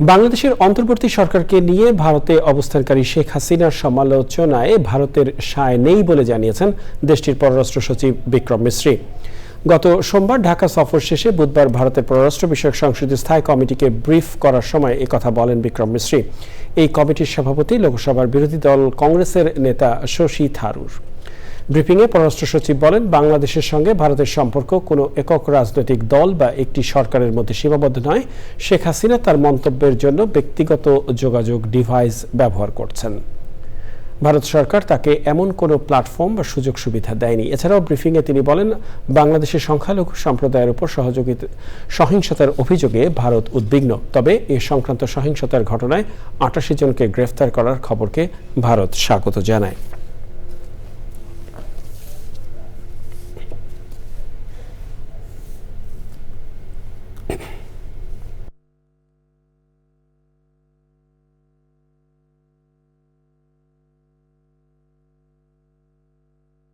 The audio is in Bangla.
বাংলাদেশের অন্তর্বর্তী সরকারকে নিয়ে ভারতে অবস্থানকারী শেখ হাসিনার সমালোচনায় ভারতের সায় নেই বলে জানিয়েছেন দেশটির পররাষ্ট্র সচিব বিক্রম মিশ্রি গত সোমবার ঢাকা সফর শেষে বুধবার ভারতের পররাষ্ট্র বিষয়ক সংসদীয় স্থায়ী কমিটিকে ব্রিফ করার সময় কথা বলেন বিক্রম মিশ্রি এই কমিটির সভাপতি, লোকসভার বিরোধী দল কংগ্রেসের নেতা শশী থারুর। ব্রিফিংয়ে পররাষ্ট্র সচিব বলেন, বাংলাদেশের সঙ্গে ভারতের সম্পর্ক কোনো একক রাজনৈতিক দল বা একটি সরকারের মধ্যে সীমাবদ্ধ নয়। শেখ হাসিনা তার মন্তব্যের জন্য ব্যক্তিগত যোগাযোগ ডিভাইস ব্যবহার করছেন। ভারত সরকার তাকে এমন কোনো প্ল্যাটফর্ম বা সুযোগ সুবিধা দেয়নি। এছাড়াও ব্রিফিংয়ে তিনি বলেন, বাংলাদেশের সংখ্যালঘু সম্প্রদায়ের উপর সহযোগিতা, সহিংসতার অভিযোগে ভারত উদ্বিগ্ন। তবে এ সংক্রান্ত সহিংসতার ঘটনায় আটাশি জনকে গ্রেফতার করার খবরকে ভারত স্বাগত জানায়।